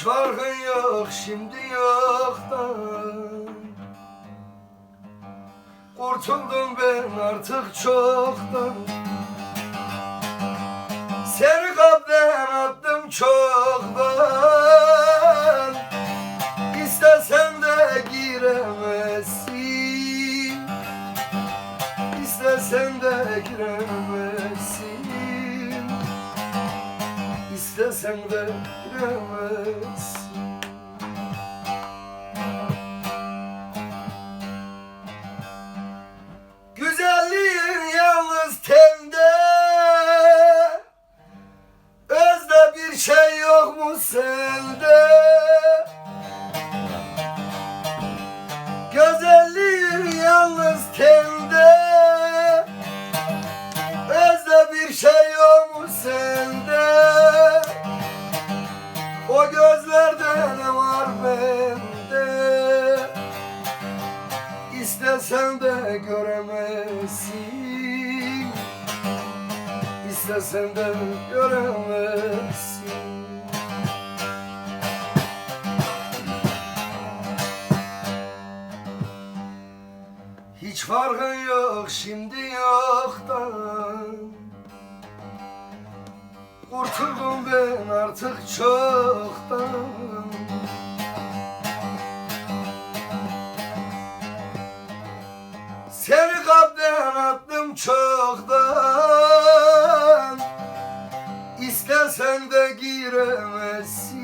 farkın yok şimdi yoktan Kurtuldum ben artık çoktan. Seni kapten attım çoktan. İstesen de giremezsin. İstesen de giremezsin İstesen giremezsin Güzelliğin yalnız tende. Özde bir şey yok mu sende O gözlerde ne var bende? İstesen de göremezsin. İstesen de göremezsin. Hiç farkın yok şimdi yoktan Kurtuldum ben artık çoktan. Seni kapten attım çoktan. İstesen de giremezsin.